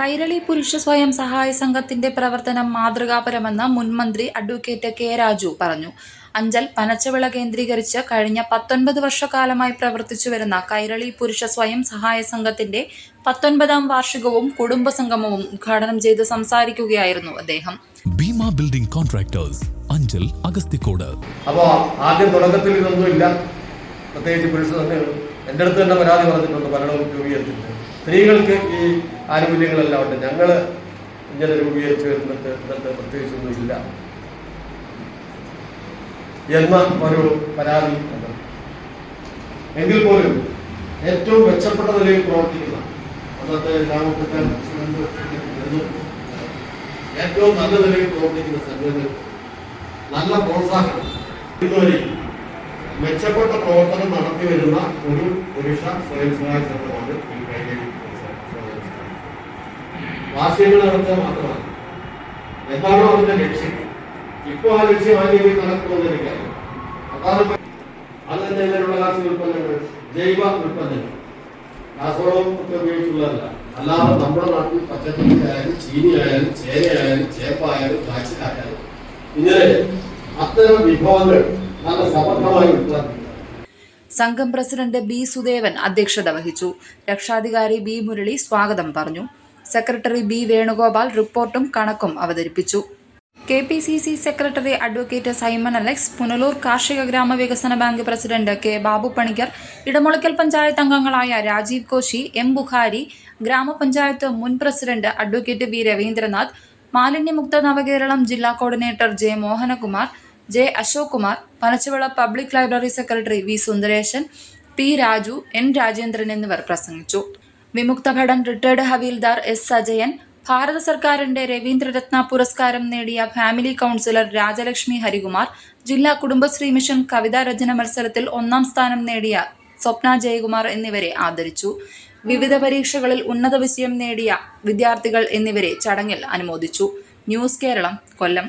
കൈരളി പുരുഷ സ്വയം സഹായ സംഘത്തിന്റെ പ്രവർത്തനം മാതൃകാപരമെന്ന് മുൻമന്ത്രി അഡ്വക്കേറ്റ് കെ രാജു പറഞ്ഞു. അഞ്ചൽ പനച്ചവിള കേന്ദ്രീകരിച്ച് കഴിഞ്ഞ പത്തൊൻപത് വർഷക്കാലമായി പ്രവർത്തിച്ചു വരുന്ന കൈരളി പുരുഷ സ്വയം സഹായ സംഘത്തിന്റെ പത്തൊൻപതാം വാർഷികവും കുടുംബ സംഗമവും ഉദ്ഘാടനം ചെയ്ത് സംസാരിക്കുകയായിരുന്നു അദ്ദേഹം. Bheema building contractors Anchal Agasthikode. അപ്പോൾ ആദ്യം തുടക്കത്തിൽ ഇതൊന്നുമില്ല. പ്രത്യേകിച്ച് പുരുഷ സംഘങ്ങൾ എന്റെ അടുത്ത് തന്നെ പരാതി പറഞ്ഞിട്ടുണ്ട് പലരും രൂപീകരിച്ചിട്ടുണ്ട്. സ്ത്രീകൾക്ക് ഈ ആനുകൂല്യങ്ങളെല്ലാം ഉണ്ട്. ഞങ്ങൾ ഇങ്ങനെ രൂപീകരിച്ച് വരുന്നിട്ട് എന്നിട്ട് പ്രത്യേകിച്ചൊന്നും ഇല്ല. എന്ന ഒരു പരാതി. എങ്കിൽ പോലും ഏറ്റവും മെച്ചപ്പെട്ട നിലയിൽ പ്രവർത്തിക്കുന്ന അന്നത്തെ ഗ്രാമപ്പെട്ട ഏറ്റവും നല്ല നിലയിൽ പ്രവർത്തിക്കുന്ന സംഘങ്ങൾ നല്ല പ്രോത്സാഹനം. ഇതുവരെ മെച്ചപ്പെട്ട പ്രവർത്തനം നടത്തി വരുന്ന ഒരു പുരുഷ സ്വയം സഹായ സംഘമാണ് ഈ കൈകരി. വാർഷികങ്ങൾ നടത്തുക മാത്രമാണ്. എന്താണോ അതിന്റെ ലക്ഷ്യം. ഇപ്പോൾ ആ ലക്ഷ്യം ആ രീതിയിൽ നടക്കുമെന്ന് അതാണ് അത് തന്നെ ഇതിലുള്ള കാർഷിക ഉൽപ്പന്നങ്ങൾ ജൈവ ഉൽപ്പന്നങ്ങൾ. രാസവളം ഒക്കെ ഉപയോഗിച്ചുള്ളതല്ല. അല്ലാതെ നമ്മുടെ നാട്ടിൽ പച്ചക്കറി ആയാലും ചീനി ആയാലും ചേനയായാലും ചേപ്പായാലും കാച്ചിലായാലും ഇങ്ങനെ അത്തരം വിഭവങ്ങൾ സംഘം പ്രസിഡന്റ് ബി സുദേവൻ അധ്യക്ഷത വഹിച്ചു. രക്ഷാധികാരി ബി മുരളി സ്വാഗതം പറഞ്ഞു. സെക്രട്ടറി ബി വേണുഗോപാൽ റിപ്പോർട്ടും കണക്കും അവതരിപ്പിച്ചു. K P C C secretary advocate Simon Alex Punalur കാർഷിക ഗ്രാമവികസന bank president K Babu Panicker Edamulakkal panchayat അംഗങ്ങളായ രാജീവ് കോശി എം ബുഖാരി ഗ്രാമപഞ്ചായത്ത് മുൻ പ്രസിഡന്റ് അഡ്വക്കേറ്റ് വി രവീന്ദ്രനാഥ് മാലിന്യമുക്ത നവകേരളം ജില്ലാ coordinator J Mohanakumar J Ashok Kumar Panachavila public library secretary V Sundaresan P Raju N Rajendran എന്നിവർ പ്രസംഗിച്ചു. വിമുക്ത ഭടൻ റിട്ടയർഡ് ഹവീൽദാർ എസ് അജയൻ ഭാരത സർക്കാരിന്റെ രവീന്ദ്രരത്ന പുരസ്കാരം നേടിയ ഫാമിലി കൗൺസിലർ രാജലക്ഷ്മി ഹരികുമാർ ജില്ലാ കുടുംബശ്രീ മിഷൻ കവിതാ രചന മത്സരത്തിൽ ഒന്നാം സ്ഥാനം നേടിയ സ്വപ്ന ജയകുമാർ എന്നിവരെ ആദരിച്ചു. വിവിധ പരീക്ഷകളിൽ ഉന്നത വിജയം നേടിയ വിദ്യാർത്ഥികൾ എന്നിവരെ ചടങ്ങിൽ അനുമോദിച്ചു. ന്യൂസ് കേരളം കൊല്ലം.